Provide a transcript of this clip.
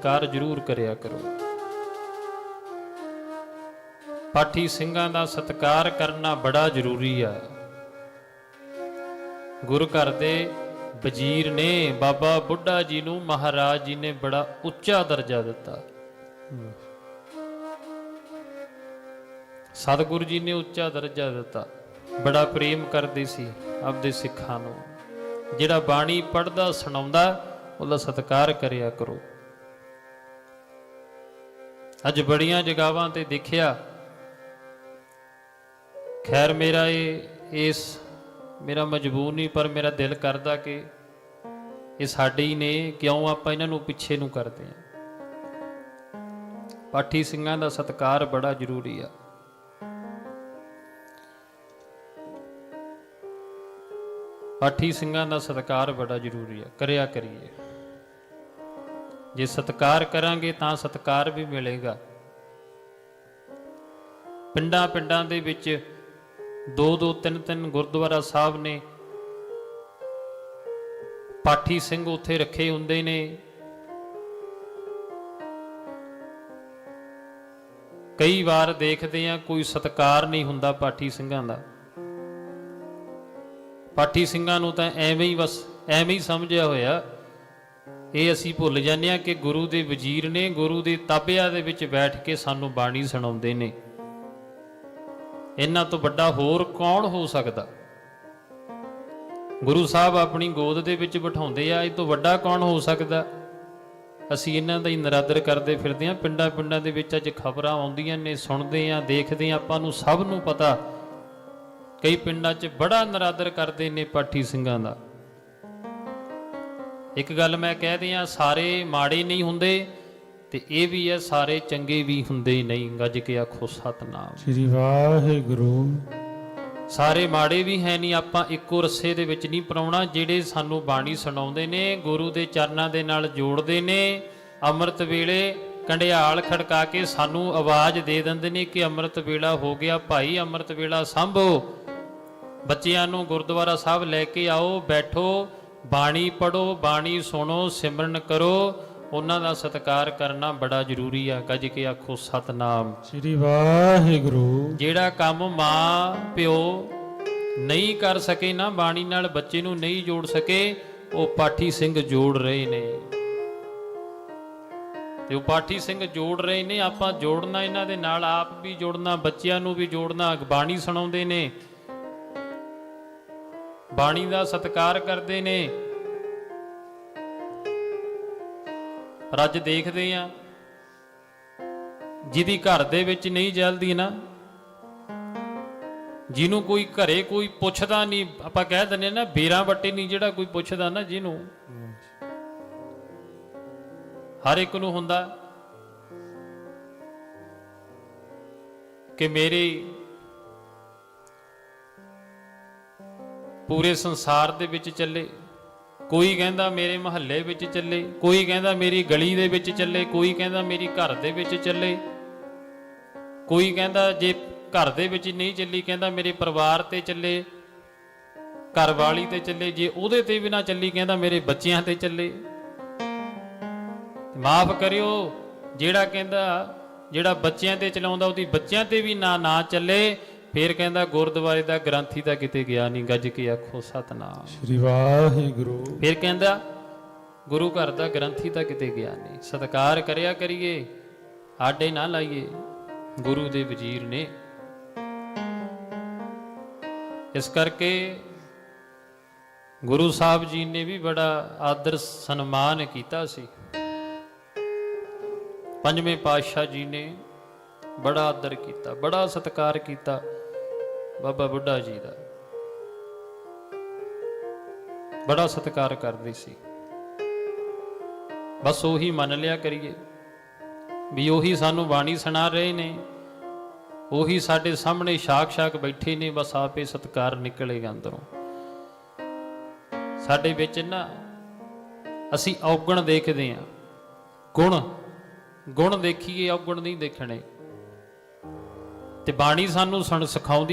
ਸਤਕਾਰ ਜ਼ਰੂਰ ਕਰਿਆ ਕਰੋ। ਪਾਠੀ ਸਿੰਘਾਂ ਦਾ ਸਤਕਾਰ ਕਰਨਾ ਬੜਾ ਜ਼ਰੂਰੀ ਆ। ਗੁਰੂ ਘਰ ਦੇ ਵਜ਼ੀਰ ਨੇ ਬਾਬਾ ਬੁੱਢਾ ਜੀ ਨੂੰ ਮਹਾਰਾਜ ਜੀ ਨੇ ਬੜਾ ਉੱਚਾ ਦਰਜਾ ਦਿੱਤਾ। ਸਤਿਗੁਰੂ ਜੀ ਨੇ ਉੱਚਾ ਦਰਜਾ ਦਿੱਤਾ। ਬੜਾ ਪ੍ਰੇਮ ਕਰਦੇ ਸੀ ਆਪਦੇ ਸਿੱਖਾਂ ਨੂੰ। ਜਿਹੜਾ ਬਾਣੀ ਪੜਦਾ ਸੁਣਾਉਂਦਾ, ਉਹਦਾ ਸਤਿਕਾਰ ਕਰਿਆ ਕਰੋ। ਅੱਜ ਬੜੀਆਂ ਜਗਾਵਾਂ ਤੇ ਦੇਖਿਆ। ਖੈਰ ਮੇਰਾ ਇਹ, ਇਸ ਮੇਰਾ ਮਜਬੂਰ ਨਹੀਂ, ਪਰ ਮੇਰਾ ਦਿਲ ਕਰਦਾ ਕਿ ਇਹ ਸਾਡੇ ਹੀ ਨੇ, ਕਿਉਂ ਆਪਾਂ ਇਹਨਾਂ ਨੂੰ ਪਿੱਛੇ ਨੂੰ ਕਰਦੇ ਹਾਂ। ਪਾਠੀ ਸਿੰਘਾਂ ਦਾ ਸਤਿਕਾਰ ਬੜਾ ਜ਼ਰੂਰੀ ਆ। ਪਾਠੀ ਸਿੰਘਾਂ ਦਾ ਸਤਿਕਾਰ ਬੜਾ ਜ਼ਰੂਰੀ ਆ। ਕਰਿਆ ਕਰੀਏ। ਜੇ ਸਤਿਕਾਰ ਕਰਾਂਗੇ ਤਾਂ ਸਤਿਕਾਰ ਵੀ ਮਿਲੇਗਾ। ਪਿੰਡਾਂ ਪਿੰਡਾਂ ਦੇ ਵਿੱਚ ਦੋ ਦੋ ਤਿੰਨ ਤਿੰਨ ਗੁਰਦੁਆਰਾ ਸਾਹਿਬ ਨੇ। ਪਾਠੀ ਸਿੰਘ ਉੱਥੇ ਰੱਖੇ ਹੁੰਦੇ ਨੇ। ਕਈ ਵਾਰ ਦੇਖਦੇ ਆ ਕੋਈ ਸਤਕਾਰ ਨਹੀਂ ਹੁੰਦਾ ਪਾਠੀ ਸਿੰਘਾਂ ਦਾ। ਪਾਠੀ ਸਿੰਘਾਂ ਨੂੰ ਤਾਂ ਐਵੇਂ ਹੀ ਬਸ, ਐਵੇਂ ਹੀ ਸਮਝਿਆ ਹੋਇਆ। ਇਹ ਅਸੀਂ ਭੁੱਲ ਜਾਂਦੇ ਆ ਕਿ ਗੁਰੂ ਦੇ ਵਜ਼ੀਰ ਨੇ ਗੁਰੂ ਦੇ ਤਾਬਿਆਂ ਦੇ ਵਿੱਚ ਬੈਠ ਕੇ ਸਾਨੂੰ ਬਾਣੀ ਸੁਣਾਉਂਦੇ ਨੇ। ਇਹਨਾਂ ਤੋਂ ਵੱਡਾ ਹੋਰ ਕੌਣ ਹੋ ਸਕਦਾ? ਗੁਰੂ ਸਾਹਿਬ ਆਪਣੀ ਗੋਦ ਦੇ ਵਿੱਚ ਬਿਠਾਉਂਦੇ ਆ, ਇਹ ਤੋਂ ਵੱਡਾ ਕੌਣ ਹੋ ਸਕਦਾ? ਅਸੀਂ ਇਹਨਾਂ ਦਾ ਹੀ ਨਰਾਦਰ ਕਰਦੇ ਫਿਰਦੇ ਆ ਪਿੰਡਾਂ ਪਿੰਡਾਂ ਦੇ ਵਿੱਚ ਅੱਜ ਖਬਰਾਂ ਆਉਂਦੀਆਂ ਨੇ, ਸੁਣਦੇ ਆ ਦੇਖਦੇ ਆ ਆਪਾਂ ਨੂੰ ਸਭ ਨੂੰ ਪਤਾ। ਕਈ ਪਿੰਡਾਂ 'ਚ ਬੜਾ ਨਰਾਦਰ ਕਰਦੇ ਨੇ ਪਾਠੀ ਸਿੰਘਾਂ ਦਾ। ਇੱਕ ਗੱਲ ਮੈਂ ਕਹਿ ਦਿਆਂ ਸਾਰੇ ਮਾੜੇ ਨਹੀਂ ਹੁੰਦੇ ਤੇ ਇਹ ਵੀ ਹੈ ਸਾਰੇ ਚੰਗੇ ਵੀ ਹੁੰਦੇ ਨਹੀਂ। ਗੱਜ ਕੇ ਆਖੋ ਸਤਨਾਮ। ਸ੍ਰੀ ਵਾਹਿਗੁਰੂ। ਸਾਰੇ ਮਾੜੇ ਵੀ ਹੈ ਨਹੀਂ ਆਪਾਂ ਇੱਕੋ ਰੱਸੇ ਦੇ ਵਿੱਚ ਨਹੀਂ ਪਰਾਉਣਾ ਜਿਹੜੇ ਸਾਨੂੰ ਬਾਣੀ ਸੁਣਾਉਂਦੇ ਨੇ ਗੁਰੂ ਦੇ ਚਰਨਾਂ ਦੇ ਨਾਲ ਜੋੜਦੇ ਨੇ ਅੰਮ੍ਰਿਤ ਵੇਲੇ ਕੰਡਿਆਲ ਖੜਕਾ ਕੇ ਸਾਨੂੰ ਆਵਾਜ਼ ਦੇ ਦਿੰਦੇ ਨੇ ਕਿ ਅੰਮ੍ਰਿਤ ਵੇਲਾ ਹੋ ਗਿਆ ਭਾਈ ਅੰਮ੍ਰਿਤ ਵੇਲਾ ਸੰਭੋ। ਬੱਚਿਆਂ ਨੂੰ ਗੁਰਦੁਆਰਾ ਸਾਹਿਬ ਲੈ ਕੇ ਆਓ ਬੈਠੋ ਬਾਣੀ ਪੜੋ ਬਾਣੀ ਸੁਣੋ ਸਿਮਰਨ ਕਰੋ ਉਹਨਾਂ ਦਾ ਸਤਿਕਾਰ ਕਰਨਾ ਬੜਾ ਜ਼ਰੂਰੀ ਆ ਗੱਜ ਕੇ ਆਖੋ ਸਤਨਾਮ। ਸ੍ਰੀ ਵਾਹਿਗੁਰੂ। ਜਿਹੜਾ ਕੰਮ ਮਾਂ ਪਿਓ ਨਹੀਂ ਕਰ ਸਕੇ ਨਾ ਬਾਣੀ ਨਾਲ ਬੱਚੇ ਨੂੰ ਨਹੀਂ ਜੋੜ ਸਕੇ ਉਹ ਪਾਠੀ ਸਿੰਘ ਜੋੜ ਰਹੇ ਨੇ। ਤੇ ਉਹ ਪਾਠੀ ਸਿੰਘ ਜੋੜ ਰਹੇ ਨੇ ਆਪਾਂ ਜੋੜਨਾ ਇਹਨਾਂ ਦੇ ਨਾਲ ਆਪ ਵੀ ਜੋੜਨਾ ਬੱਚਿਆਂ ਨੂੰ ਵੀ ਜੋੜਨਾ ਬਾਣੀ ਸੁਣਾਉਂਦੇ ਨੇ। ਬਾਣੀ ਦਾ ਸਤਿਕਾਰ ਕਰਦੇ ਨੇ। ਪਰ ਦੇਖਦੇ ਆ ਜਿਹਦੀ ਘਰ ਦੇ ਵਿੱਚ ਨਹੀਂ ਜਲਦੀ ਨਾ। ਜਿਹਨੂੰ ਕੋਈ ਘਰੇ ਕੋਈ ਪੁੱਛਦਾ ਨਹੀਂ, ਆਪਾਂ ਕਹਿ ਦਿੰਦੇ ਨਾ, ਬੇਰਾਂ ਵੱਟੇ ਨਹੀਂ ਜਿਹੜਾ ਕੋਈ ਪੁੱਛਦਾ ਨਾ ਜਿਹਨੂੰ। ਹਰ ਇੱਕ ਨੂੰ ਹੁੰਦਾ ਕਿ ਮੇਰੀ ਪੂਰੇ ਸੰਸਾਰ ਦੇ ਵਿੱਚ ਚੱਲੇ। ਕੋਈ ਕਹਿੰਦਾ ਮੇਰੇ ਮਹੱਲੇ ਵਿੱਚ ਚੱਲੇ, ਕੋਈ ਕਹਿੰਦਾ ਮੇਰੀ ਗਲੀ ਦੇ ਵਿੱਚ ਚੱਲੇ, ਕੋਈ ਕਹਿੰਦਾ ਮੇਰੀ ਘਰ ਦੇ ਵਿੱਚ ਚੱਲੇ। ਕੋਈ ਕਹਿੰਦਾ ਜੇ ਘਰ ਦੇ ਵਿੱਚ ਨਹੀਂ ਚੱਲੀ, ਕਹਿੰਦਾ ਮੇਰੇ ਪਰਿਵਾਰ ਤੇ ਚੱਲੇ, ਘਰ ਵਾਲੀ ਤੇ ਚੱਲੇ। ਜੇ ਉਹਦੇ ਤੇ ਵੀ ਨਾ ਚੱਲੀ, ਕਹਿੰਦਾ ਮੇਰੇ ਬੱਚਿਆਂ ਤੇ ਚੱਲੇ। ਮਾਫ ਕਰਿਓ, ਜਿਹੜਾ ਕਹਿੰਦਾ, ਜਿਹੜਾ ਬੱਚਿਆਂ ਤੇ ਚਲਾਉਂਦਾ, ਉਹਦੀ ਬੱਚਿਆਂ ਤੇ ਵੀ ਨਾ ਨਾ ਚੱਲੇ। ਫੇਰ ਕਹਿੰਦਾ ਗੁਰਦੁਆਰੇ ਦਾ ਗ੍ਰੰਥੀ ਤਾਂ ਕਿਤੇ ਗਿਆ ਨਹੀਂ ਗੱਜ ਕੇ ਆਖੋ ਸਤਨਾਮ। ਸ੍ਰੀ ਵਾਹਿਗੁਰੂ। ਫਿਰ ਕਹਿੰਦਾ ਗੁਰੂ ਘਰ ਦਾ ਗ੍ਰੰਥੀ ਤਾਂ ਕਿਤੇ ਗਿਆ ਨਹੀਂ ਸਤਕਾਰ ਕਰਿਆ ਕਰੀਏ ਆਡੇ ਨਾ ਲਾਈਏ ਗੁਰੂ ਦੇ ਵਜ਼ੀਰ ਨੇ। ਇਸ ਕਰਕੇ ਗੁਰੂ ਸਾਹਿਬ ਜੀ ਨੇ ਵੀ ਬੜਾ ਆਦਰ ਸਨਮਾਨ ਕੀਤਾ ਸੀ। ਪੰਜਵੇਂ ਪਾਤਸ਼ਾਹ ਜੀ ਨੇ ਬੜਾ ਆਦਰ ਕੀਤਾ ਬੜਾ ਸਤਿਕਾਰ ਕੀਤਾ। ਬਾਬਾ ਬੁੱਢਾ ਜੀ ਦਾ। ਬੜਾ ਸਤਿਕਾਰ ਕਰਦੇ ਸੀ। ਬਸ ਉਹੀ ਮੰਨ ਲਿਆ ਕਰੀਏ ਵੀ ਉਹੀ ਸਾਨੂੰ ਬਾਣੀ ਸੁਣਾ ਰਹੇ ਨੇ। ਉਹੀ ਸਾਡੇ ਸਾਹਮਣੇ ਸ਼ਾਕ-ਸ਼ਾਕ ਬੈਠੇ ਨੇ, ਬਸ ਆਪੇ ਸਤਿਕਾਰ ਨਿਕਲੇਗਾ ਅੰਦਰੋਂ। ਸਾਡੇ ਵਿੱਚ ਨਾ ਅਸੀਂ ਔਗਣ ਦੇਖਦੇ ਆਂ ਗੁਣ ਗੁਣ ਦੇਖੀਏ, ਔਗਣ ਨਹੀਂ ਦੇਖਣੇ। ਤੇ ਬਾਣੀ ਸਾਨੂੰ ਸੁਣ ਸਿਖਾਉਂਦੀ